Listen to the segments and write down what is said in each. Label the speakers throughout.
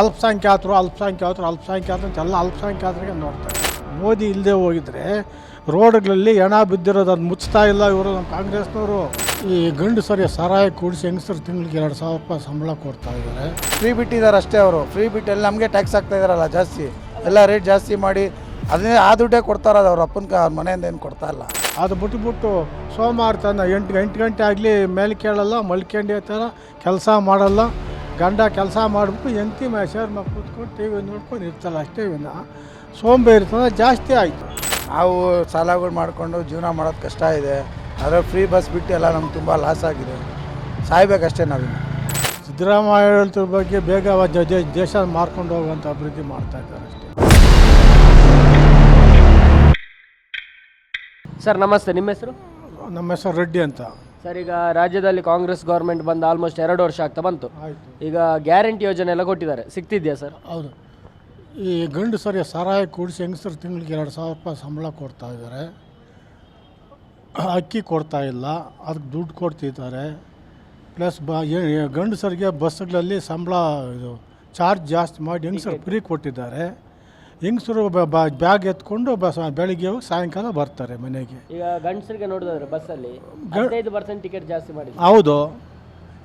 Speaker 1: ಅಲ್ಪಸಂಖ್ಯಾತರು ಅಲ್ಪಸಂಖ್ಯಾತರು ಅಲ್ಪಸಂಖ್ಯಾತರು ಅಂತ ಎಲ್ಲ ಅಲ್ಪಸಂಖ್ಯಾತರಿಗೆ ನೋಡ್ತಾರೆ. ಮೋದಿ ಇಲ್ಲದೆ ಹೋಗಿದ್ರೆ ರೋಡ್ಗಳಲ್ಲಿ ಹೆಣ ಬಿದ್ದಿರೋದು ಅದು ಮುಚ್ತಾ ಇಲ್ಲ ಇವರು ನಮ್ಮ ಕಾಂಗ್ರೆಸ್ನವರು. ಈ ಗಂಡು ಸರಿ ಸರಾಯ ಕೂಡಿಸಿ ಹೆಂಗಸರು ತಿಂಗಳಿಗೆ ಎರಡು ಸಾವಿರ ರೂಪಾಯಿ ಸಂಬಳ ಕೊಡ್ತಾ ಇದ್ದಾರೆ.
Speaker 2: ಫ್ರೀ ಬಿಟ್ಟಿದ್ದಾರೆ ಅಷ್ಟೇ ಅವರು. ಫ್ರೀ ಬಿಟ್ಟಲ್ಲಿ ನಮಗೆ ಟ್ಯಾಕ್ಸ್ ಆಗ್ತಾ ಇದ್ದಾರಲ್ಲ ಜಾಸ್ತಿ. ಎಲ್ಲ ರೇಟ್ ಜಾಸ್ತಿ ಮಾಡಿ ಅದನ್ನೇ ಆ ದುಡ್ಡೇ ಕೊಡ್ತಾರಲ್ಲ ಅವ್ರ ಅಪ್ಪನ ಅವ್ರ ಮನೆಯಿಂದ ಏನು ಕೊಡ್ತಾ ಇಲ್ಲ.
Speaker 1: ಅದು ಬಿಟ್ಬಿಟ್ಟು ಸೋಮವಾರ ತನ್ನ ಎಂಟು ಎಂಟು ಗಂಟೆ ಆಗಲಿ ಮೇಲೆ ಕೇಳಲ್ಲ ಮಲ್ಕೊಂಡು ಥರ ಕೆಲಸ ಮಾಡಲ್ಲ. ಗಂಡ ಕೆಲಸ ಮಾಡಿಬಿಟ್ಟು ಎಂತಿ ಮೇಷರ್ ಮಗ ಕೂತ್ಕೊಂಡು ಟಿ ವಿ ನೋಡ್ಕೊಂಡು ಇರ್ತಲ್ಲ ಅಷ್ಟೇ ವಿನ. ಸೋಂಬೇರಿತನ ಜಾಸ್ತಿ ಆಯಿತು.
Speaker 2: ನಾವು ಸಾಲಗಳು ಮಾಡಿಕೊಂಡು ಜೀವನ ಮಾಡೋದು ಕಷ್ಟ ಇದೆ. ಆದರೆ ಫ್ರೀ ಬಸ್ ಬಿಟ್ಟು ಎಲ್ಲ ನಮ್ಗೆ ತುಂಬ ಲಾಸ್ ಆಗಿದೆ. ಸಾಯ್ಬೇಕಷ್ಟೇ ನಾವಿನ್ನು
Speaker 1: ಸಿದ್ದರಾಮಯ್ಯ ಹೇಳ್ತಿರ ಬಗ್ಗೆ ಬೇಗ ಅವ ಜ- ಜ- ದೇಶ ಮಾರ್ಕೊಂಡು ಹೋಗುವಂಥ ಅಭಿವೃದ್ಧಿ ಮಾಡ್ತಾ ಇದ್ದಾರೆ ಅಷ್ಟೇ.
Speaker 3: ಸರ್ ನಮಸ್ತೆ. ನಿಮ್ಮ ಹೆಸರು?
Speaker 1: ನಮ್ಮ ಹೆಸರು ರೆಡ್ಡಿ ಅಂತ.
Speaker 3: ಸರ್ ಈಗ ರಾಜ್ಯದಲ್ಲಿ ಕಾಂಗ್ರೆಸ್ ಗೌರ್ಮೆಂಟ್ ಬಂದು ಆಲ್ಮೋಸ್ಟ್ ಎರಡು ವರ್ಷ ಆಗ್ತಾ ಬಂತು.
Speaker 1: ಆಯಿತು.
Speaker 3: ಈಗ ಗ್ಯಾರಂಟಿ ಯೋಜನೆ ಎಲ್ಲ ಕೊಟ್ಟಿದ್ದಾರೆ. ಸಿಗ್ತಿದ್ಯಾ ಸರ್?
Speaker 1: ಹೌದು. ಈ ಗಂಡು ಸರಿಯ ಸಹಾಯ ಕೂಡಿಸಿ ಹೆಂಗಸರು ತಿಂಗಳಿಗೆ ಎರಡು ಸಾವಿರ ರೂಪಾಯಿ ಸಂಬಳ ಕೊಡ್ತಾ ಇದ್ದಾರೆ. ಅಕ್ಕಿ ಕೊಡ್ತಾ ಇಲ್ಲ. ಅದಕ್ಕೆ ದುಡ್ಡು ಕೊಡ್ತಿದ್ದಾರೆ. ಪ್ಲಸ್ ಬ ಗಂಡಸರಿಗೆ ಬಸ್ಗಳಲ್ಲಿ ಸಂಬಳ ಇದು ಚಾರ್ಜ್ ಜಾಸ್ತಿ ಮಾಡಿ ಹೆಂಗಸರು ಫ್ರೀ ಕೊಟ್ಟಿದ್ದಾರೆ. ಹೆಂಗಸರು ಬ್ಯಾಗ್ ಎತ್ಕೊಂಡು ಬಸ್ ಬೆಳಿಗ್ಗೆ ಹೋಗಿ ಸಾಯಂಕಾಲ ಬರ್ತಾರೆ ಮನೆಗೆ.
Speaker 3: ಈಗ ಗಂಡಸರಿಗೆ ನೋಡೋದಾದ್ರೆ ಬಸ್ಸಲ್ಲಿ ಹದಿನೈದು ಪರ್ಸೆಂಟ್ ಟಿಕೆಟ್ ಜಾಸ್ತಿ ಮಾಡಿ
Speaker 1: ಹೌದು.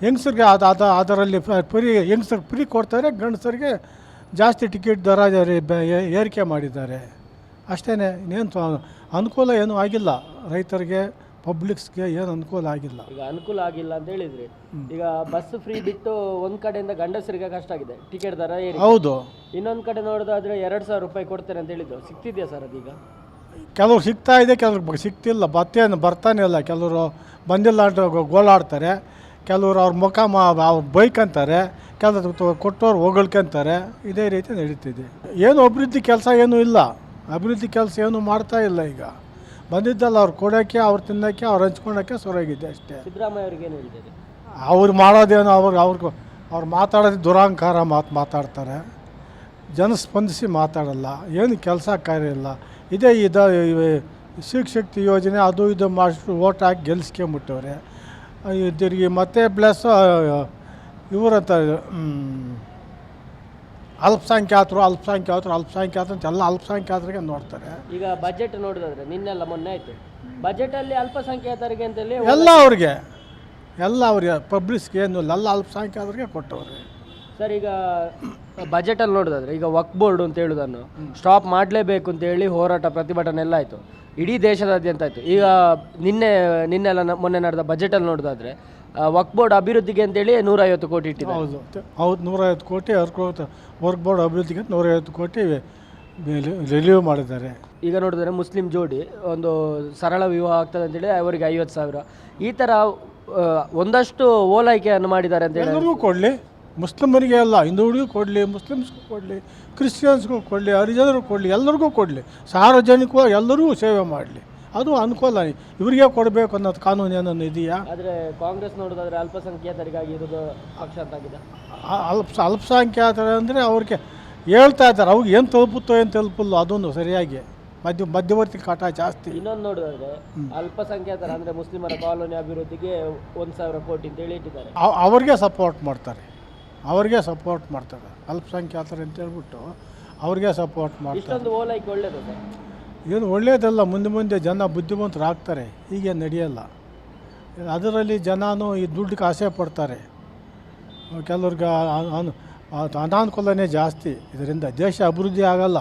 Speaker 1: ಹೆಂಗಸರಿಗೆ ಅದು ಅದು ಅದರಲ್ಲಿ ಫ್ರೀ ಹೆಂಗಸರಿಗೆ ಫ್ರೀ ಕೊಡ್ತಾರೆ ಗಂಡಸರಿಗೆ ಜಾಸ್ತಿ ಟಿಕೆಟ್ ದರ ಏರಿ- ಏರಿಕೆ ಮಾಡಿದ್ದಾರೆ. ಅಷ್ಟೇ ಇನ್ನೇನು ಅನುಕೂಲ ಏನೂ ಆಗಿಲ್ಲ ರೈತರಿಗೆ. ಪಬ್ಲಿಕ್ಸ್ಗೆ ಏನು ಅನುಕೂಲ ಆಗಿಲ್ಲ.
Speaker 3: ಈಗ ಅನುಕೂಲ ಆಗಿಲ್ಲ ಅಂತ ಹೇಳಿದ್ರಿ. ಈಗ ಬಸ್ ಫ್ರೀ ಬಿಟ್ಟು ಒಂದ್ ಕಡೆಯಿಂದ ಗಂಡಸರಿಗೆ ಕಷ್ಟ ಆಗಿದೆ. ಟಿಕೆಟ್ ದರ ಏರಿ
Speaker 1: ಹೌದು.
Speaker 3: ಇನ್ನೊಂದ್ ಕಡೆ ನೋಡೋದಾದ್ರೆ ಎರಡ್ ಸಾವಿರ ರೂಪಾಯಿ ಕೊಡ್ತೇನೆ ಅಂತ ಹೇಳಿದ್ರು. ಸಿಗ್ತಿದ್ಯಾ ಸರ್ ಅದೀಗ?
Speaker 1: ಕೆಲವ್ರು ಸಿಗ್ತಾ ಇದೆ ಕೆಲವ್ರು ಸಿಗ್ತಿಲ್ಲ. ಬತ್ತೇನು ಬರ್ತಾನೆ ಇಲ್ಲ. ಕೆಲವರು ಬಂದಿಲ್ಲ ಅಂತ ಗೋ- ಗೋಳಾಡ್ತಾರೆ. ಕೆಲವರು ಅವ್ರ ಮುಖ ಮಾ ಅವ್ರು ಬೈಕಂತಾರೆ. ಕೆಲವರು ತ- ಕೊಟ್ಟವ್ರು ಹೊಗಳ್ಕೊಂತಾರೆ. ಇದೇ ರೀತಿ ನಡೀತಿದೆ. ಏನು ಅಭಿವೃದ್ಧಿ ಕೆಲಸ ಏನೂ ಇಲ್ಲ. ಅಭಿವೃದ್ಧಿ ಕೆಲಸ ಏನೂ ಮಾಡ್ತಾ ಇಲ್ಲ ಈಗ. ಬಂದಿದ್ದಲ್ಲ ಅವ್ರು ಕೊಡೋಕ್ಕೆ ಅವ್ರು ತಿನ್ನೋಕ್ಕೆ ಅವ್ರು ಹಂಚ್ಕೊಳಕ್ಕೆ ಸೊರಾಗಿದ್ದೆ ಅಷ್ಟೇ.
Speaker 3: ಸಿದ್ದರಾಮಯ್ಯ ಅವ್ರಿಗೆ ಏನು ಹೇಳ್ತೀರಿ?
Speaker 1: ಅವ್ರು ಮಾಡೋದೇನೋ ಅವ್ರಿಗೆ ಅವ್ರಿಗೆ ಅವ್ರು ಮಾತಾಡೋದು ದುರಾಂಕಾರ ಮಾತು ಮಾತಾಡ್ತಾರೆ. ಜನ ಸ್ಪಂದಿಸಿ ಮಾತಾಡಲ್ಲ ಏನು ಕೆಲಸ ಕಾರ್ಯ ಇಲ್ಲ. ಇದೇ ಇದ ಶಿಕ್ಷಕ್ತಿ ಯೋಜನೆ ಅದು ಇದು ಮಾಡಿ ಓಟ್ ಹಾಕಿ ಗೆಲ್ಸ್ಕೊಂಬಿಟ್ಟವ್ರೆ. ತಿರುಗಿ ಮತ್ತೆ ಪ್ಲಸ್ ಇವರಂತ ಅಲ್ಪಸಂಖ್ಯಾತರು ಅಲ್ಪಸಂಖ್ಯಾತರು ಅಲ್ಪಸಂಖ್ಯಾತರು ಅಂತ ಎಲ್ಲ ಅಲ್ಪಸಂಖ್ಯಾತರಿಗೆ ನೋಡ್ತಾರೆ.
Speaker 3: ಈಗ ಬಜೆಟ್ ನೋಡಿದ್ರೆ ನಿನ್ನೆಲ್ಲ ಮೊನ್ನೆ ಆಯ್ತು. ಬಜೆಟ್ ಅಲ್ಲಿ ಅಲ್ಪಸಂಖ್ಯಾತರಿಗೆ ಅಂತೇಳಿ
Speaker 1: ಎಲ್ಲ ಅವ್ರಿಗೆ ಎಲ್ಲ ಅವ್ರಿಗೆ ಪಬ್ಲಿಕ್ಸ್ಗೆ ಏನು ಇಲ್ಲ ಎಲ್ಲ ಅಲ್ಪಸಂಖ್ಯಾತರಿಗೆ ಕೊಟ್ಟವ್ರೆ.
Speaker 3: ಸರ್ ಈಗ ಬಜೆಟ್ ಅಲ್ಲಿ ನೋಡೋದಾದ್ರೆ ಈಗ ವಕ್ ಬೋರ್ಡ್ ಅಂತ ಹೇಳುದನ್ನು ಸ್ಟಾಪ್ ಮಾಡಲೇಬೇಕು ಅಂತ ಹೇಳಿ ಹೋರಾಟ ಪ್ರತಿಭಟನೆ ಎಲ್ಲ ಆಯಿತು. ಇಡೀ ದೇಶದಾದ್ಯಂತ ಆಯಿತು. ಈಗ ನಿನ್ನೆ ನಿನ್ನೆಲ್ಲ ಮೊನ್ನೆ ನಡೆದ ಬಜೆಟಲ್ಲಿ ನೋಡೋದಾದ್ರೆ ವಕ್ ಬೋರ್ಡ್ ಅಭಿವೃದ್ಧಿಗೆ ಅಂತೇಳಿ ನೂರೈವತ್ತು ಕೋಟಿ ಇಟ್ಟಿದೆ
Speaker 1: ಹೌದು. ಹೌದು ನೂರೈವತ್ತು ಕೋಟಿ ಅರ್ಕೋತ ವರ್ಕ್ ಬೋರ್ಡ್ ಅಭಿವೃದ್ಧಿಗೆ ನೂರೈವತ್ತು ಕೋಟಿ ರಿಲೀವ್ ಮಾಡಿದ್ದಾರೆ.
Speaker 3: ಈಗ ನೋಡಿದ್ರೆ ಮುಸ್ಲಿಂ ಜೋಡಿ ಒಂದು ಸರಳ ವಿವಾಹ ಆಗ್ತದೆ ಅಂತೇಳಿ ಅವರಿಗೆ ಐವತ್ತು ಸಾವಿರ. ಈ ಥರ ಒಂದಷ್ಟು ಓಲೈಕೆಯನ್ನು ಮಾಡಿದ್ದಾರೆ ಅಂತ ಹೇಳಿ.
Speaker 1: ಎಲ್ಲರಿಗೂ ಕೊಡಲಿ. ಮುಸ್ಲಿಮರಿಗೆ ಅಲ್ಲ ಹಿಂದೂಗಳಿಗೂ ಕೊಡಲಿ ಮುಸ್ಲಿಮ್ಸ್ಗೂ ಕೊಡಲಿ ಕ್ರಿಶ್ಚಿಯನ್ಸ್ಗೂ ಕೊಡಲಿ ಹರಿಜನರಿಗೂ ಕೊಡಲಿ ಎಲ್ಲರಿಗೂ ಕೊಡಲಿ. ಸಾರ್ವಜನಿಕವಾಗಿ ಎಲ್ಲರಿಗೂ ಸೇವೆ ಮಾಡಲಿ. ಅದು ಅನುಕೂಲ. ಇವರಿಗೆ ಕೊಡಬೇಕು ಅನ್ನೋದು ಕಾನೂನು ಏನನ್ನು ಇದೆಯಾ?
Speaker 3: ಆದರೆ ಕಾಂಗ್ರೆಸ್ ನೋಡೋದಾದ್ರೆ ಅಲ್ಪಸಂಖ್ಯಾತರಿಗಾಗಿ ಇರೋದು ಪಕ್ಷ ಅಂತಾಗಿದೆ.
Speaker 1: ಅಲ್ಪ ಅಲ್ಪಸಂಖ್ಯಾತರು ಅಂದರೆ ಅವ್ರಿಗೆ ಹೇಳ್ತಾ ಇದ್ದಾರೆ. ಅವ್ರಿಗೆ ಏನು ತಲುಪುತ್ತೋ ಏನು ತಲುಪಲ್ಲೋ ಅದೊಂದು ಸರಿಯಾಗಿ. ಮಧ್ಯ ಮಧ್ಯವರ್ತಿ ಕಾಟ ಜಾಸ್ತಿ.
Speaker 3: ಇನ್ನೊಂದು ನೋಡೋದಾದ್ರೆ ಅಲ್ಪಸಂಖ್ಯಾತರ ಅಂದರೆ ಮುಸ್ಲಿಮರ ಕಾಲೋನಿ ಅಭಿವೃದ್ಧಿಗೆ ಒಂದು ಸಾವಿರ ಕೋಟಿ ಅಂತ ಹೇಳಿ ಇಟ್ಟಿದ್ದಾರೆ.
Speaker 1: ಅವ್- ಅವ್ರಿಗೆ ಸಪೋರ್ಟ್ ಮಾಡ್ತಾರೆ. ಅವ್ರಿಗೆ ಸಪೋರ್ಟ್ ಮಾಡ್ತಾರೆ. ಅಲ್ಪಸಂಖ್ಯಾತರು ಅಂತ ಹೇಳ್ಬಿಟ್ಟು ಅವ್ರಿಗೆ ಸಪೋರ್ಟ್ ಮಾಡ್ತಾರೆ.
Speaker 3: ಇಷ್ಟೊಂದು ಓಲೈಕೆ ಒಳ್ಳೇದು ಸರ್
Speaker 1: ಏನು ಒಳ್ಳೆಯದಲ್ಲ ಮುಂದೆ ಮುಂದೆ ಜನ ಬುದ್ಧಿವಂತರಾಗ್ತಾರೆ ಹೀಗೆ ನಡೆಯಲ್ಲ. ಅದರಲ್ಲಿ ಜನನೂ ಈ ದುಡ್ಡಿಗೆ ಆಸೆ ಪಡ್ತಾರೆ. ಕೆಲವ್ರಿಗೆ ಅನಾನುಕೂಲನೇ ಜಾಸ್ತಿ. ಇದರಿಂದ ದೇಶ ಅಭಿವೃದ್ಧಿ ಆಗಲ್ಲ.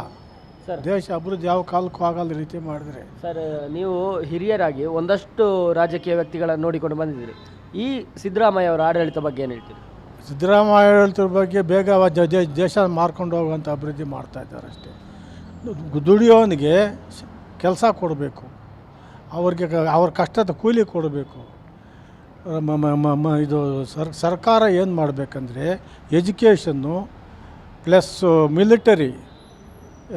Speaker 3: ಸರ್.
Speaker 1: ದೇಶ ಅಭಿವೃದ್ಧಿ ಯಾವ ಕಾಲಕ್ಕೂ ಆಗಲ್ಲ ರೀತಿ ಮಾಡಿದ್ರೆ.
Speaker 3: ಸರ್ ನೀವು ಹಿರಿಯರಾಗಿ ಒಂದಷ್ಟು ರಾಜಕೀಯ ವ್ಯಕ್ತಿಗಳನ್ನು ನೋಡಿಕೊಂಡು ಬಂದಿದ್ದೀರಿ. ಈ ಸಿದ್ದರಾಮಯ್ಯ ಅವರ ಆಡಳಿತ ಬಗ್ಗೆ ಏನು ಹೇಳ್ತೀರಿ?
Speaker 1: ಸಿದ್ದರಾಮಯ್ಯ ಆಡಳಿತದ ಬಗ್ಗೆ ಬೇಗ ದೇಶ ಮಾರ್ಕೊಂಡು ಹೋಗುವಂಥ ಅಭಿವೃದ್ಧಿ ಮಾಡ್ತಾ ಇದ್ದಾರೆ ಅಷ್ಟೇ. ದುಡಿಯೋನಿಗೆ ಕೆಲಸ ಕೊಡಬೇಕು. ಅವ್ರಿಗೆ ಅವ್ರ ಕಷ್ಟದ ಕೂಲಿ ಕೊಡಬೇಕು. ಇದು ಸರ್, ಸರ್ಕಾರ ಏನು ಮಾಡಬೇಕಂದ್ರೆ ಎಜುಕೇಷನ್ನು ಪ್ಲಸ್ ಮಿಲಿಟರಿ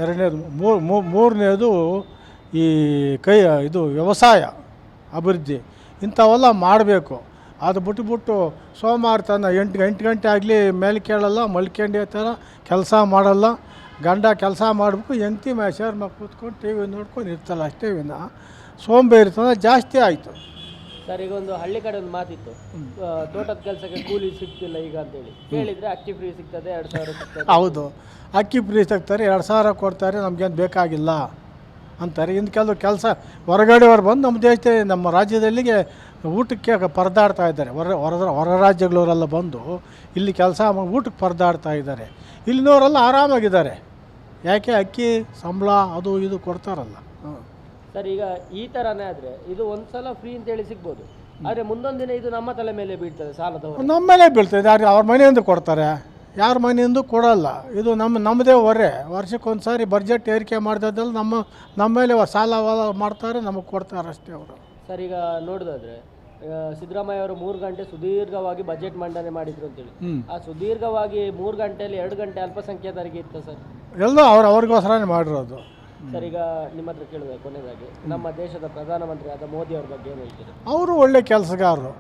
Speaker 1: ಎರಡನೇದು ಮೂರು ಮೂರನೇದು ಈ ಕೈ, ಇದು ವ್ಯವಸಾಯ ಅಭಿವೃದ್ಧಿ ಇಂಥವೆಲ್ಲ ಮಾಡಬೇಕು. ಅದು ಬಿಟ್ಬಿಟ್ಟು ಸೋಮವಾರ ತನ ಎಂಟು ಎಂಟು ಗಂಟೆ ಆಗಲಿ ಮೇಲೆ ಕೇಳಲ್ಲ ಮಲ್ಕೊಂಡು ಥರ ಕೆಲಸ ಮಾಡಲ್ಲ. ಗಂಡ ಕೆಲಸ ಮಾಡಬೇಕು ಎಂತಿ ಮೇಷರ್ ಮಗ ಕೂತ್ಕೊಂಡು ಟಿ ವಿ ನೋಡ್ಕೊಂಡು ಇರ್ತಲ್ಲ ಅಷ್ಟೇ ವಿನ. ಸೋಂಬೇರಿತನ ಜಾಸ್ತಿ ಆಯಿತು.
Speaker 3: ಸರ್ ಈಗ ಒಂದು ಹಳ್ಳಿ ಕಡೆ ಒಂದು ಮಾತಿತ್ತು. ತೋಟದ ಕೆಲಸಕ್ಕೆ ಕೂಲಿ ಸಿಗ್ತಿಲ್ಲ ಈಗ ಅಂತೇಳಿ. ಕೇಳಿದರೆ ಅಕ್ಕಿ ಫ್ರೀ ಸಿಗ್ತದೆ ಎರಡು ಸಾವಿರ ಸಿಗ್ತದೆ.
Speaker 1: ಹೌದು. ಅಕ್ಕಿ ಫ್ರೀ ಸಿಗ್ತಾರೆ ಎರಡು ಸಾವಿರ ಕೊಡ್ತಾರೆ ನಮಗೇನು ಬೇಕಾಗಿಲ್ಲ. ಅಂತಾರೆ. ಇನ್ನು ಕೆಲವು ಕೆಲಸ ಹೊರಗಡೆಯವ್ರು ಬಂದು ನಮ್ಮ ದೇಶ ನಮ್ಮ ರಾಜ್ಯದಲ್ಲಿಗೆ ಊಟಕ್ಕೆ ಪರದಾಡ್ತಾ ಇದ್ದಾರೆ. ಹೊರ ಹೊರ ಹೊರ ರಾಜ್ಯಗಳವರೆಲ್ಲ ಬಂದು ಇಲ್ಲಿ ಕೆಲಸ ಊಟಕ್ಕೆ ಪರದಾಡ್ತಾ ಇದ್ದಾರೆ. ಇಲ್ಲಿನವರೆಲ್ಲ ಆರಾಮಾಗಿದ್ದಾರೆ. ಯಾಕೆ? ಅಕ್ಕಿ ಸಂಬಳ ಅದು ಇದು ಕೊಡ್ತಾರಲ್ಲ.
Speaker 3: ಸರ್ ಈಗ ಈ ಥರನೇ ಆದರೆ ಇದು ಒಂದು ಸಲ ಫ್ರೀ ಅಂತೇಳಿ ಸಿಗ್ಬೋದು. ಆದರೆ ಮುಂದೊಂದು ದಿನ ಇದು ನಮ್ಮ ತಲೆ ಮೇಲೆ ಬೀಳ್ತದೆ ಸಾಲದ ಹೊರೆ.
Speaker 1: ನಮ್ಮ ಮೇಲೆ ಬೀಳ್ತದೆ. ಯಾರು ಅವ್ರ ಮನೆಯಿಂದ ಕೊಡ್ತಾರೆ. ಯಾರ ಮನೆಯಿಂದ ಕೊಡಲ್ಲ. ಇದು ನಮ್ಮ ನಮ್ಮದೇ ಹೊರೆ. ವರ್ಷಕ್ಕೊಂದು ಸಾರಿ ಬಜೆಟ್ ಏರಿಕೆ ಮಾಡಿದಲ್ಲಿ ನಮ್ಮ ನಮ್ಮ ಮೇಲೆ ಸಾಲ ವಾಲ ಮಾಡ್ತಾರೆ ನಮಗೆ ಕೊಡ್ತಾರೆ ಅಷ್ಟೇ ಅವರು.
Speaker 3: ಸರ್ ಈಗ ನೋಡೋದಾದ್ರೆ ಆ, ಸಿದ್ದರಾಮಯ್ಯ ಅವರು ಮೂರು ಗಂಟೆ ಸುದೀರ್ಘವಾಗಿ ಬಜೆಟ್ ಮಂಡನೆ ಮಾಡಿದ್ರು ಅಂತೇಳಿ. ಆ ಸುದೀರ್ಘವಾಗಿ ಮೂರು ಗಂಟೆಯಲ್ಲಿ ಎರಡು ಗಂಟೆ ಅಲ್ಪಸಂಖ್ಯಾತರಿಗೆ ಇತ್ತು ಸರ್?
Speaker 1: ಎಲ್ಲೋ ಅವ್ರು ಅವ್ರಿಗೋಸ್ಕರನೇ ಮಾಡಿರೋದು.
Speaker 3: ಸರ್ ಈಗ ನಿಮ್ಮ ಹತ್ರ ಕೇಳಿದೆ ಕೊನೆಯದಾಗಿ ನಮ್ಮ ದೇಶದ ಪ್ರಧಾನಮಂತ್ರಿ ಆದ ಮೋದಿ ಅವ್ರ ಬಗ್ಗೆ ಏನು ಹೇಳ್ತೀರಿ?
Speaker 1: ಅವರು ಒಳ್ಳೆ ಕೆಲಸಗಾರರು.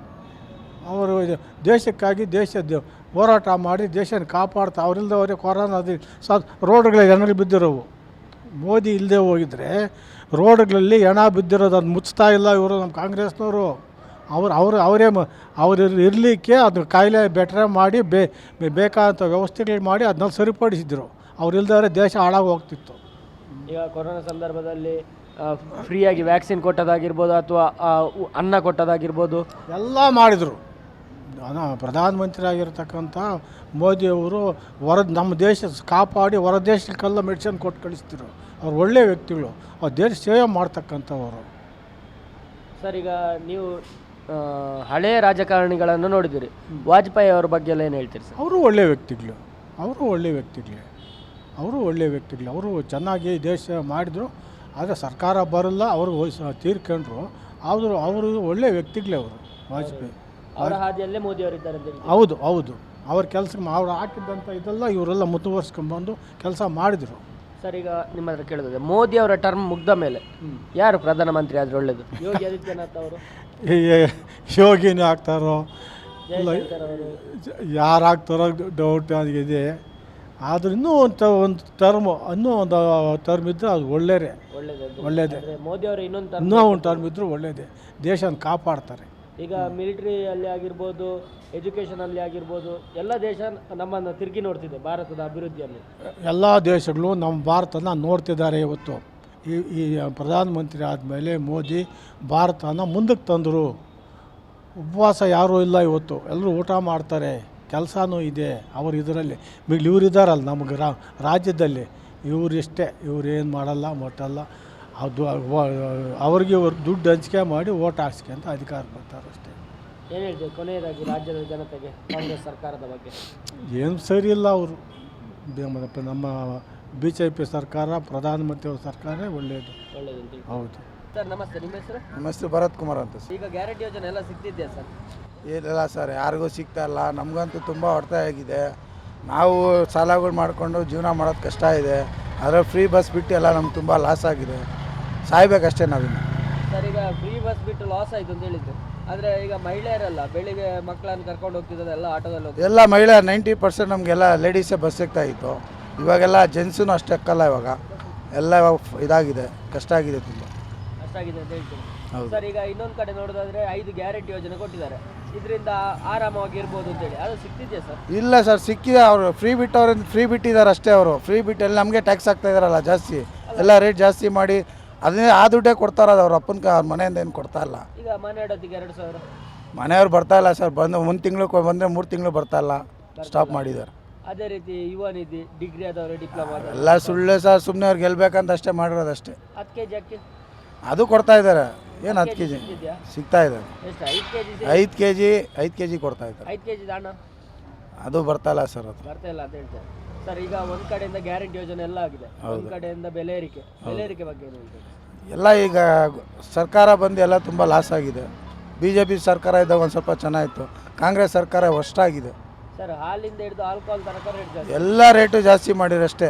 Speaker 1: ಅವರು ಇದು ದೇಶಕ್ಕಾಗಿ ದೇಶದ ಹೋರಾಟ ಮಾಡಿ ದೇಶನ ಕಾಪಾಡ್ತಾ ಅವರಿಲ್ದವರೇ ಕೊರೋನಾದ ಸ ರೋಡ್ಗಳಿಗೆ ಜನರಿಗೆ ಬಿದ್ದಿರೋವು. ಮೋದಿ ಇಲ್ಲದೆ ಹೋಗಿದ್ರೆ ರೋಡ್ಗಳಲ್ಲಿ ಹೆಣ ಬಿದ್ದಿರೋದು ಅದು ಮುಚ್ತಾ ಇಲ್ಲ ಇವರು ನಮ್ಮ ಕಾಂಗ್ರೆಸ್ನವರು. ಅವ್ರು ಅವರು ಅವರೇ ಮ ಅವ್ರು ಇರಲಿಕ್ಕೆ ಅದು ಕಾಯಿಲೆ ಬೆಟ್ರೆ ಮಾಡಿ ಬೇ ಬೇಕಾದಂಥ ವ್ಯವಸ್ಥೆಗಳು ಮಾಡಿ ಅದನ್ನ ಸರಿಪಡಿಸಿದ್ರು. ಅವ್ರು ಇಲ್ದವರೆ ದೇಶ ಹಾಳಾಗಿ ಹೋಗ್ತಿತ್ತು.
Speaker 3: ಈಗ ಕೊರೋನಾ ಸಂದರ್ಭದಲ್ಲಿ ಫ್ರೀಯಾಗಿ ವ್ಯಾಕ್ಸಿನ್ ಕೊಟ್ಟದಾಗಿರ್ಬೋದು ಅಥವಾ ಅನ್ನ ಕೊಟ್ಟದಾಗಿರ್ಬೋದು.
Speaker 1: ಎಲ್ಲ ಮಾಡಿದರು. ಅನ ಪ್ರಧಾನಮಂತ್ರಿ ಆಗಿರ್ತಕ್ಕಂಥ ಮೋದಿಯವರು ಹೊರ ನಮ್ಮ ದೇಶ ಕಾಪಾಡಿ ಹೊರ ದೇಶಕ್ಕೆಲ್ಲ ಮೆಡಿಸಿನ್ ಕೊಟ್ಟು ಕಳಿಸ್ತಿರು ಅವ್ರು ಒಳ್ಳೆಯ ವ್ಯಕ್ತಿಗಳು. ಅವ್ರು ದೇಶ ಸೇವೆ ಮಾಡ್ತಕ್ಕಂಥವರು.
Speaker 3: ಸರ್ ಈಗ ನೀವು ಹಳೆಯ ರಾಜಕಾರಣಿಗಳನ್ನು ನೋಡಿದಿರಿ ವಾಜಪೇಯಿ ಅವ್ರ ಬಗ್ಗೆ ಎಲ್ಲ ಏನು ಹೇಳ್ತೀರಿ ಸರ್?
Speaker 1: ಅವರು ಒಳ್ಳೆಯ ವ್ಯಕ್ತಿಗಳು. ಅವರು ಒಳ್ಳೆಯ ವ್ಯಕ್ತಿಗಳೇ. ಅವರು ಒಳ್ಳೆಯ ವ್ಯಕ್ತಿಗಳು. ಅವರು ಚೆನ್ನಾಗಿ ದೇಶ ಮಾಡಿದರು. ಆದರೆ ಸರ್ಕಾರ ಬರಲ್ಲ. ಅವರು ತೀರ್ಕೊಂಡ್ರು. ಆದರೂ ಅವರು ಒಳ್ಳೆಯ ವ್ಯಕ್ತಿಗಳೇ ಅವರು ವಾಜಪೇಯಿ.
Speaker 3: ಅವರ ಹಾದಿಯಲ್ಲೇ ಮೋದಿ ಅವರು ಇದ್ದಾರೆ
Speaker 1: ಹೌದು ಹೌದು. ಅವ್ರ ಕೆಲಸಕ್ಕೆ ಅವ್ರು ಹಾಕಿದ್ದಂಥ ಇದೆಲ್ಲ ಇವರೆಲ್ಲ ಮುತುವರ್ಸ್ಕೊಂಡ್ಬಂದು ಕೆಲಸ ಮಾಡಿದರು.
Speaker 3: ಸರ್ ಈಗ ನಿಮ್ಮ ಹತ್ರ ಕೇಳಿದ್ರೆ ಮೋದಿ ಅವರ ಟರ್ಮ್ ಮುಗ್ದ ಮೇಲೆ ಯಾರು ಪ್ರಧಾನಮಂತ್ರಿ ಆದ್ರೆ ಒಳ್ಳೇದು? ಯೋಗಿ ಆದಿತ್ಯನಾಥ್ ಅವರು.
Speaker 1: ಯೋಗಿನೇ ಆಗ್ತಾರೋ? ಯಾರು ಆಗ್ತಾರೋ ಡೌಟ್ ಇದೆ. ಆದ್ರೂ ಇನ್ನೂ ಒಂದು ಒಂದು ಟರ್ಮ್ ಇನ್ನೂ ಒಂದು ಟರ್ಮ್ ಇದ್ದರೆ ಅದು
Speaker 3: ಒಳ್ಳೇದೇ. ಒಳ್ಳೇದೇ ಮೋದಿ ಅವರು ಇನ್ನೊಂದು
Speaker 1: ಇನ್ನೂ ಒಂದು ಟರ್ಮ್ ಇದ್ದರೂ ಒಳ್ಳೇದೇ. ದೇಶನ ಕಾಪಾಡ್ತಾರೆ.
Speaker 3: ಈಗ ಮಿಲಿಟ್ರಿಯಲ್ಲಿ ಆಗಿರ್ಬೋದು ಎಜುಕೇಷನಲ್ಲಿ ಆಗಿರ್ಬೋದು ಎಲ್ಲ ದೇಶ ನಮ್ಮನ್ನು ತಿರುಗಿ ನೋಡ್ತಿದೆ ಭಾರತದ ಅಭಿವೃದ್ಧಿಯನ್ನು
Speaker 1: ಎಲ್ಲ ದೇಶಗಳು ನಮ್ಮ ಭಾರತನ ನೋಡ್ತಿದ್ದಾರೆ ಇವತ್ತು. ಈ ಈ ಪ್ರಧಾನಮಂತ್ರಿ ಆದಮೇಲೆ ಮೋದಿ ಭಾರತನ ಮುಂದಕ್ಕೆ ತಂದರು. ಉಪವಾಸ ಯಾರೂ ಇಲ್ಲ ಇವತ್ತು. ಎಲ್ಲರೂ ಊಟ ಮಾಡ್ತಾರೆ ಕೆಲಸನೂ ಇದೆ ಅವರು ಇದರಲ್ಲಿ. ಇವರಿದ್ದಾರಲ್ಲ ಇವ್ರು ಇದ್ದಾರಲ್ಲ ನಮಗೆ ರಾಜ್ಯದಲ್ಲಿ. ಇವರಿಷ್ಟೇ ಇಷ್ಟೇ ಇವ್ರು ಏನು ಮಾಡಲ್ಲ ಮುಟ್ಟಲ್ಲ. ಅದು ಅವರಿಗೆ ದುಡ್ಡು ಹಂಚಿಕೆ ಮಾಡಿ ಓಟ್ ಹಾಕ್ಸ್ಕೊಂತ ಅಧಿಕಾರ ಬರ್ತಾರೆ ಅಷ್ಟೇ.
Speaker 3: ಏನು ಹೇಳ್ತೀವಿ ಕೊನೆಯದಾಗಿ ರಾಜ್ಯದ ಜನತೆಗೆ ಕಾಂಗ್ರೆಸ್ ಸರ್ಕಾರದ ಬಗ್ಗೆ?
Speaker 1: ಏನು ಸರಿ ಇಲ್ಲ ಅವರು. ನಮ್ಮ ಬಿ ಜೆ ಪಿ ಸರ್ಕಾರ ಪ್ರಧಾನಮಂತ್ರಿ ಅವರ ಸರ್ಕಾರ ಒಳ್ಳೆಯದು
Speaker 3: ಒಳ್ಳೇದು
Speaker 1: ಹೌದು.
Speaker 3: ಸರ್ ನಮಸ್ತೆ ನಿಮ್ಮ ಹೆಸರು?
Speaker 2: ನಮ್ಮ ಹೆಸರು ಭರತ್ ಕುಮಾರ್ ಅಂತ ಸರ್.
Speaker 3: ಈಗ ಗ್ಯಾರಂಟಿ ಯೋಜನೆ ಎಲ್ಲ ಸಿಗ್ತಿದ್ಯಾ ಸರ್?
Speaker 2: ಏನಿಲ್ಲ ಸರ್ ಯಾರಿಗೂ ಸಿಗ್ತಾ ಇಲ್ಲ. ನಮಗಂತೂ ತುಂಬ ಹೊಡೆತ ಆಗಿದೆ. ನಾವು ಸಾಲಗಳು ಮಾಡಿಕೊಂಡು ಜೀವನ ಮಾಡೋದು ಕಷ್ಟ ಇದೆ. ಆದರೆ ಫ್ರೀ ಬಸ್ ಬಿಟ್ಟು ಎಲ್ಲ ನಮ್ಗೆ ತುಂಬ ಲಾಸ್ ಆಗಿದೆ. ಸಾಯ್ಬೇಕಷ್ಟೇ ನಾವಿನ್ನು.
Speaker 3: ಸರ್ ಈಗ ಫ್ರೀ ಬಸ್ ಬಿಟ್ಟು ಲಾಸ್ ಆಯ್ತು ಅಂತ ಹೇಳಿದ್ದು ಆದರೆ ಈಗ ಮಹಿಳೆಯರಲ್ಲ ಬೆಳಿಗ್ಗೆ ಮಕ್ಕಳನ್ನು ಕರ್ಕೊಂಡು ಹೋಗ್ತಿದ್ದಲ್ಲ ಎಲ್ಲ ಆಟೋದಲ್ಲಿ ಹೋಗ್ತಿದ್ದಾರೆ.
Speaker 2: ಎಲ್ಲ ಮಹಿಳೆ ನೈಂಟಿ ಪರ್ಸೆಂಟ್ ನಮಗೆಲ್ಲ ಲೇಡೀಸೇ ಬಸ್ ಸಿಗ್ತಾ ಇತ್ತು. ಇವಾಗೆಲ್ಲ ಜೆಂಟ್ಸೂ ಅಷ್ಟು ಎಕ್ಕಲ್ಲ ಇವಾಗ. ಎಲ್ಲ ಇವಾಗ ಫ್- ಇದಾಗಿದೆ ಕಷ್ಟ ಆಗಿದೆ ತುಂಬ.
Speaker 3: ಅಷ್ಟಾಗಿದೆ ಅಂತ ಹೇಳ್ತೀನಿ
Speaker 2: ಹೌದು.
Speaker 3: ಸರ್ ಈಗ ಇನ್ನೊಂದು ಕಡೆ ನೋಡೋದಾದ್ರೆ ಐದು ಗ್ಯಾರಂಟಿ ಯೋಜನೆ ಕೊಟ್ಟಿದ್ದಾರೆ. ಇದರಿಂದ ಆರಾಮವಾಗಿ ಇರ್ಬೋದು ಅಂತೇಳಿ ಅದು ಸಿಗ್ತಿದೆಯಾ ಸರ್?
Speaker 2: ಇಲ್ಲ ಸರ್ ಸಿಕ್ಕಿದೆ ಅವರು. ಫ್ರೀ ಬಿಟ್ಟವ್ರಿಂದ ಫ್ರೀ ಬಿಟ್ಟಿದ್ದಾರೆ ಅಷ್ಟೇ ಅವರು. ಫ್ರೀ ಬಿಟ್ಟು ಎಲ್ಲ ನಮಗೆ ಟ್ಯಾಕ್ಸ್ ಆಗ್ತಾ ಇದಾರಲ್ಲ ಜಾಸ್ತಿ. ಎಲ್ಲ ರೇಟ್ ಜಾಸ್ತಿ ಮಾಡಿ ಅದನ್ನೇ ಆ ದುಡ್ಡೇ ಕೊಡ್ತಾರ ಅವ್ರ ಅಪ್ಪನ ಅವ್ರ ಮನೆಯಿಂದ ಏನು ಕೊಡ್ತಾ ಇಲ್ಲ.
Speaker 3: ಈಗ ಮನೆ ಎರಡು ಸಾವಿರ.
Speaker 2: ಮನೆಯವ್ರು ಬರ್ತಾ ಇಲ್ಲ ಸರ್ ಬಂದು ಒಂದು ತಿಂಗಳು ಬಂದರೆ ಮೂರು ತಿಂಗಳು ಬರ್ತಾ ಇಲ್ಲ. ಸ್ಟಾಪ್ ಮಾಡಿದ್ದಾರೆ.
Speaker 3: ಅದೇ ರೀತಿ ಯುವ ನಿಧಿ ಡಿಗ್ರಿ ಆದವರು ಡಿಪ್ಲೊಮಾ
Speaker 2: ಎಲ್ಲ ಸುಳ್ಳೆ ಸರ್ ಸುಮ್ಮನೆ ಅವ್ರು ಗೆಲ್ಬೇಕಂತ ಅಷ್ಟೇ ಮಾಡಿರೋದು ಅಷ್ಟೇ
Speaker 3: ಹತ್ತು ಕೆ ಜಿ ಅಕ್ಕಿ?
Speaker 2: ಅದು ಕೊಡ್ತಾ ಇದ್ದಾರೆ. ಏನು ಹತ್ತು ಕೆ ಜಿ ಸಿಗ್ತಾ ಇದೆ.
Speaker 3: ಎಷ್ಟು ಐದು ಕೆ ಜಿ
Speaker 2: ಐದು ಕೆ ಜಿ ಐದು ಕೆ ಜಿ ಕೊಡ್ತಾ ಇದ್ದಾರೆ.
Speaker 3: ಐದು ಕೆ ಜಿ ಹಣ
Speaker 2: ಅದು ಬರ್ತಾ ಇಲ್ಲ ಸರ್ ಅದು.
Speaker 3: ಬರ್ತಾ ಇಲ್ಲ ಅಂತ ಹೇಳ್ತಾರೆ. ಸರ್ ಈಗ ಒಂದ್ ಕಡೆಯಿಂದ ಗ್ಯಾರಂಟಿ ಯೋಜನೆ ಎಲ್ಲ ಆಗಿದೆ. ಒಂದ್ ಕಡೆಯಿಂದ ಬೆಲೆ ಏರಿಕೆ. ಬೆಲೆ ಏರಿಕೆ ಬಗ್ಗೆ ಏನು ಹೇಳ್ತೀರಿ?
Speaker 2: ಎಲ್ಲ ಈಗ ಸರ್ಕಾರ ಬಂದು ಎಲ್ಲ ತುಂಬ ಲಾಸ್ ಆಗಿದೆ. ಬಿ ಜೆ ಪಿ ಸರ್ಕಾರ ಇದ್ದಾಗ ಒಂದು ಸ್ವಲ್ಪ ಚೆನ್ನಾಗಿತ್ತು. ಕಾಂಗ್ರೆಸ್ ಸರ್ಕಾರ ಹೊಷ್ಟಾಗಿದೆ
Speaker 3: ಸರ್ ಹಾಲಿಂದ ಹಿಡಿದು ಆಲ್ಕೋಹಾಲ್ ತನಕ ರೇಟ್ ಜಾಸ್ತಿ.
Speaker 2: ಎಲ್ಲ ರೇಟು ಜಾಸ್ತಿ ಮಾಡಿರಷ್ಟೇ.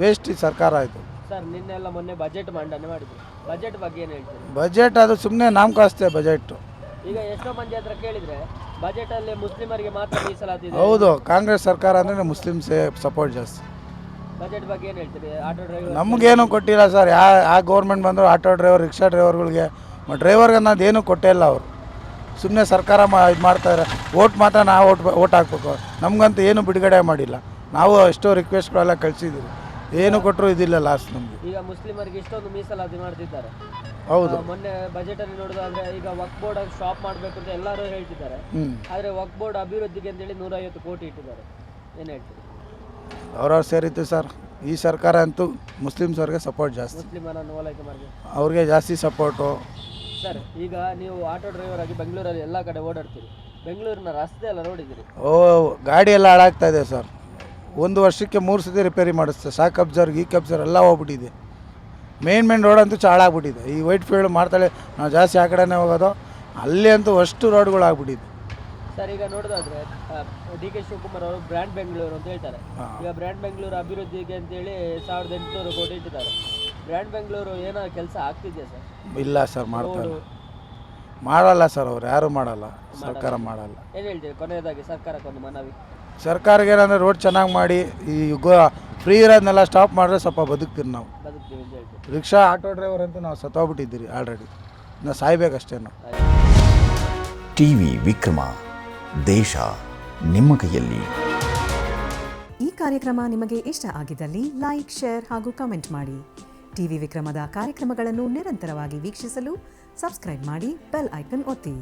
Speaker 2: ವೇಸ್ಟ್ ಈ ಸರ್ಕಾರ ಆಯಿತು.
Speaker 3: ಸರ್ ನಿನ್ನೆಲ್ಲ ಮೊನ್ನೆ ಬಜೆಟ್ ಮಂಡನೆ ಮಾಡಿದ್ರು. ಬಜೆಟ್ ಬಗ್ಗೆ ಏನು ಹೇಳ್ತೀರಿ?
Speaker 2: ಬಜೆಟ್ ಅದು ಸುಮ್ಮನೆ ನಾಮಕಾಸ್ತೆ ಬಜೆಟ್
Speaker 3: ಎಷ್ಟೋ ಮಂದಿ ಹತ್ರ ಕೇಳಿದ್ರೆ ಬಜೆಟ್ ಅಲ್ಲಿ ಮುಸ್ಲಿಮರಿಗೆ ಮಾತ್ರ ಮೀಸಲಾತಿದೆ.
Speaker 2: ಹೌದು ಕಾಂಗ್ರೆಸ್ ಸರ್ಕಾರ ಅಂದ್ರೆ ಮುಸ್ಲಿಮ್ಸೇ ಸಪೋರ್ಟ್ ಜಾಸ್ತಿ.
Speaker 3: ಬಜೆಟ್ ಬಗ್ಗೆ ಏನು ಹೇಳ್ತೀರಿ? ಆಟೋ ಡ್ರೈವರ್
Speaker 2: ನಮಗೇನು ಕೊಟ್ಟಿಲ್ಲ ಸರ್ ಯಾ ಆ ಗೌರ್ಮೆಂಟ್ ಬಂದರು ಆಟೋ ಡ್ರೈವರ್ ರಿಕ್ಷಾ ಡ್ರೈವರ್ಗಳಿಗೆ ಡ್ರೈವರ್ಗೆ ಅನ್ನೋದು ಏನು ಕೊಟ್ಟೇ ಇಲ್ಲ ಅವರು. ಸುಮ್ಮನೆ ಸರ್ಕಾರ ಮಾ ಇದು ಮಾಡ್ತಾರೆ ಓಟ್ ಮಾತ್ರ ನಾವು ಓಟ್ ಓಟ್ ಹಾಕ್ಬೇಕು ನಮಗಂತೂ ಏನು ಬಿಡುಗಡೆ ಮಾಡಿಲ್ಲ. ನಾವು ಎಷ್ಟೋ ರಿಕ್ವೆಸ್ಟ್ಗಳೆಲ್ಲ ಕಳಿಸಿದ್ದೀವಿ. ಏನು ಕೊಟ್ಟರು ಇದಿಲ್ಲ ಲಾಸ್ಟ್ ನಮಗೆ.
Speaker 3: ಈಗ ಮುಸ್ಲಿಮರಿಗೆ ಇಷ್ಟೊಂದು ಮೀಸಲಾತಿ ಮಾಡ್ತಿದ್ದಾರೆ.
Speaker 2: ಹೌದು.
Speaker 3: ಮೊನ್ನೆ ಬಜೆಟ್ ಅಲ್ಲಿ ನೋಡೋದಾದ್ರೆ ಈಗ ವಕ್ ಬೋರ್ಡ್ ಸ್ಟಾಪ್ ಮಾಡಬೇಕು ಅಂತ ಎಲ್ಲರೂ ಹೇಳ್ತಿದ್ದಾರೆ. ಆದ್ರೆ ವಕ್ ಬೋರ್ಡ್ ಅಭಿವೃದ್ಧಿಗೆ ಅಂತೇಳಿ ನೂರೈವತ್ತು ಕೋಟಿ ಇಟ್ಟಿದ್ದಾರೆ. ಏನು ಹೇಳ್ತೀರಿ?
Speaker 2: ಅವ್ರವ್ರು ಸೇರಿತ್ತು ಸರ್ ಈ ಸರ್ಕಾರ ಅಂತೂ ಮುಸ್ಲಿಮ್ಸವ್ರಿಗೆ ಸಪೋರ್ಟ್ ಜಾಸ್ತಿ.
Speaker 3: ಮುಸ್ಲಿಮರನ್ನು ಓಲೈಕೆ ಮಾಡಿ
Speaker 2: ಅವ್ರಿಗೆ ಜಾಸ್ತಿ ಸಪೋರ್ಟು
Speaker 3: ಸರ್ ಈಗ ನೀವು ಆಟೋ ಡ್ರೈವರ್ ಆಗಿ ಬೆಂಗಳೂರಲ್ಲಿ ಎಲ್ಲ ಕಡೆ ಓಡಾಡ್ತೀರಿ. ಬೆಂಗಳೂರಿನ ರಸ್ತೆ ಎಲ್ಲ ನೋಡಿದ್ದೀರಿ?
Speaker 2: ಓ ಗಾಡಿ ಎಲ್ಲ ಹಾಳಾಗ್ತಾ ಇದೆ ಸರ್ ಒಂದು ವರ್ಷಕ್ಕೆ ಮೂರು ಸತಿ ರಿಪೇರಿ ಮಾಡಿಸ್ತಾರೆ ಸಾಕ್ ಅಬ್ಸರ್ವ್ ಈ ಕಬ್ಸರ್ ಎಲ್ಲ ಹೋಗ್ಬಿಟ್ಟಿದೆ. ಮೇನ್ ಮೇನ್ ರೋಡ್ ಅಂತೂ ಹಾಳಾಗ್ಬಿಟ್ಟಿದೆ ಈ ವೈಟ್ ಫೀಲ್ಡ್ ಮಾಡ್ತಾಳೆ ನಾವು ಜಾಸ್ತಿ ಆ ಕಡೆನೇ ಹೋಗೋದು. ಅಲ್ಲಿ ಅಂತೂ ಅಷ್ಟು ರೋಡ್ಗಳು ಆಗ್ಬಿಟ್ಟಿದೆ.
Speaker 3: ಸರ್ ಈಗ ನೋಡೋದಾದ್ರೆ ಡಿ ಕೆ ಶಿವಕುಮಾರ್ ಅವರು ಬ್ರ್ಯಾಂಡ್ ಬೆಂಗಳೂರು ಅಂತ ಹೇಳ್ತಾರೆ. ಈಗ ಬ್ರ್ಯಾಂಡ್ ಬೆಂಗಳೂರು ಅಭಿವೃದ್ಧಿಗೆ ಅಂತೇಳಿ ಸಾವಿರದ ಎಂಟುನೂರು ಕೋಟಿ ಇಟ್ಟಿದ್ದಾರೆ. ಬ್ರ್ಯಾಂಡ್ ಬೆಂಗಳೂರು ಏನೋ ಕೆಲಸ ಆಗ್ತಿದೆಯಾ ಸರ್?
Speaker 2: ಇಲ್ಲ ಸರ್ ಮಾಡ್ತಾರೆ ಮಾಡಲ್ಲ ಸರ್ ಅವ್ರು ಯಾರೂ ಮಾಡಲ್ಲ. ಸರ್ಕಾರ ಮಾಡಲ್ಲ.
Speaker 3: ಏನು ಹೇಳ್ತೀರಿ ಕೊನೆಯದಾಗಿ ಸರ್ಕಾರಕ್ಕೊಂದು ಮನವಿ?
Speaker 2: ಸರ್ಕಾರಕ್ಕೆ ಏನಂದ್ರೆ ರೋಡ್ ಚೆನ್ನಾಗಿ ಮಾಡಿ ಈ ಗೋ ಫ್ರೀ ಇರೋದನ್ನೆಲ್ಲ ಸ್ಟಾಪ್ ಮಾಡಿದ್ರೆ ಸ್ವಲ್ಪ ಬದುಕ್ತೀರಿ ನಾವು.
Speaker 3: ಬದುಕ್ತೀವಿ ಅಂತ ಹೇಳ್ತೀವಿ
Speaker 2: ರಿಕ್ಷಾ ಆಟೋ ಡ್ರೈವರ್ ಅಂತೂ ನಾವು ಸತ್ತೋಗ್ಬಿಟ್ಟಿದ್ದೀರಿ ಆಲ್ರೆಡಿ ನಾವು ಸಾಯ್ಬೇಕಷ್ಟೇ ನಾವು.
Speaker 4: ಟಿವಿ ವಿಕ್ರಮ ದೇಶ ನಿಮ್ಮ ಕೈಯಲ್ಲಿ.
Speaker 5: ಈ ಕಾರ್ಯಕ್ರಮ ನಿಮಗೆ ಇಷ್ಟ ಆಗಿದ್ದಲ್ಲಿ ಲೈಕ್ ಶೇರ್ ಹಾಗೂ ಕಮೆಂಟ್ ಮಾಡಿ. ಟಿವಿ ವಿಕ್ರಮದ ಕಾರ್ಯಕ್ರಮಗಳನ್ನು ನಿರಂತರವಾಗಿ ವೀಕ್ಷಿಸಲು ಸಬ್ಸ್ಕ್ರೈಬ್ ಮಾಡಿ ಬೆಲ್ ಐಕನ್ ಒತ್ತಿ.